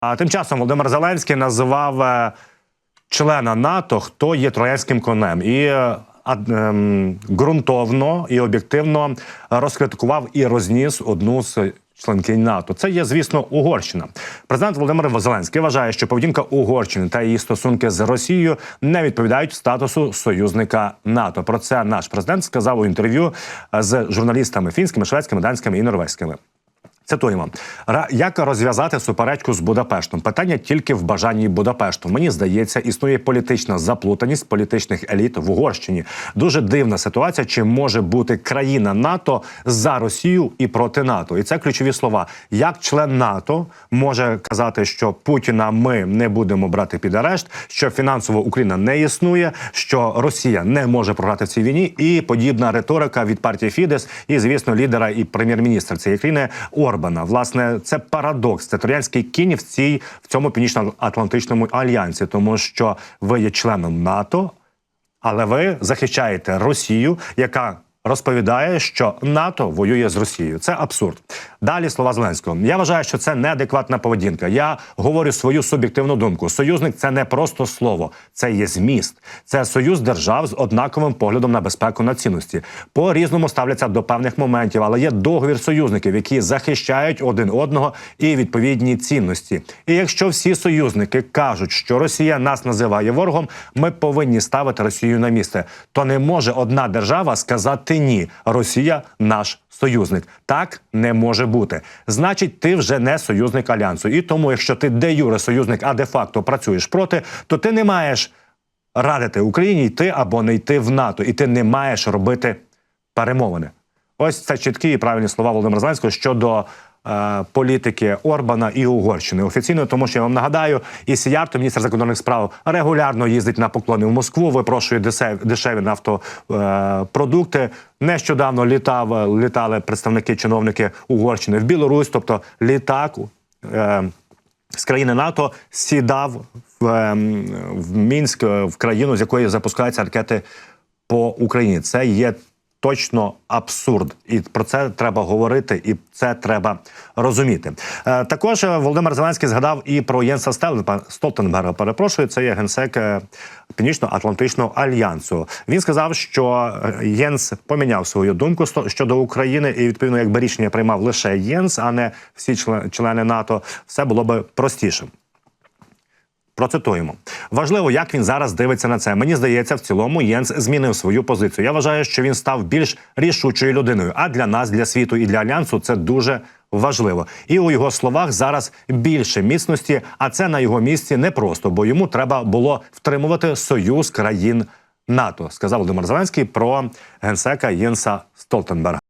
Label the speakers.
Speaker 1: А тим часом Володимир Зеленський називав е, члена НАТО, хто є троянським конем, і е, ем, ґрунтовно і об'єктивно розкритикував і розніс одну з членкинь НАТО. Це є, звісно, Угорщина. Президент Володимир Зеленський вважає, що поведінка Угорщини та її стосунки з Росією не відповідають статусу союзника НАТО. Про це наш президент сказав у інтерв'ю з журналістами фінськими, шведськими, данськими і норвезькими. Цитуємо як розв'язати суперечку з Будапештом? Питання тільки в бажанні Будапешту. Мені здається, існує політична заплутаність політичних еліт в Угорщині. Дуже дивна ситуація, чи може бути країна НАТО за Росію і проти НАТО. І це ключові слова. Як член НАТО може казати, що Путіна ми не будемо брати під арешт, що фінансово Україна не існує, що Росія не може програти в цій війні, і подібна риторика від партії Фідес і, звісно, лідера і прем'єр-міністра цієї країни Орбана. Власне, це парадокс. Це троянський кінь в цій в цьому північно-атлантичному альянсі, тому що ви є членом НАТО, але ви захищаєте Росію, яка розповідає, що НАТО воює з Росією. Це абсурд. Далі слова Зеленського. Я вважаю, що це неадекватна поведінка. Я говорю свою суб'єктивну думку. Союзник це не просто слово, це є зміст. Це союз держав з однаковим поглядом на безпеку на цінності. По різному ставляться до певних моментів, але є договір союзників, які захищають один одного і відповідні цінності. І якщо всі союзники кажуть, що Росія нас називає ворогом, ми повинні ставити Росію на місце. То не може одна держава сказати ні, Росія наш союзник. Так не може бути. Значить, ти вже не союзник альянсу. І тому, якщо ти де юре союзник, а де факто працюєш проти, то ти не маєш радити Україні йти або не йти в НАТО, і ти не маєш робити перемовини. Ось це чіткі і правильні слова Володимира Зеленського щодо політики Орбана і Угорщини. Офіційно, тому що я вам нагадаю, і Сіярто, міністр закордонних справ, регулярно їздить на поклони в Москву, випрошує дешев- дешеві нафтопродукти. Нещодавно літав літали представники чиновники Угорщини в Білорусь, тобто літак. Е, з країни НАТО сідав в, в Мінськ, е, в країну, з якої запускаються ракети по Україні. Це є точно абсурд, і про це треба говорити, і це треба розуміти. Е, також е, Володимир Зеленський згадав і про Єнса Столтенберга. Перепрошую, це є генсек е, Північно-Атлантичного альянсу. Він сказав, що Єнс поміняв свою думку щодо України, і відповідно, якби рішення приймав лише Єнс, а не всі член- члени НАТО, все було би простіше. Процитуємо. Важливо, як він зараз дивиться на це. Мені здається, в цілому Єнс змінив свою позицію. Я вважаю, що він став більш рішучою людиною. А для нас, для світу і для альянсу це дуже важливо. І у його словах зараз більше міцності, а це на його місці непросто, бо йому треба було втримувати союз країн НАТО, сказав Володимир Зеленський про генсека Єнса Столтенберга.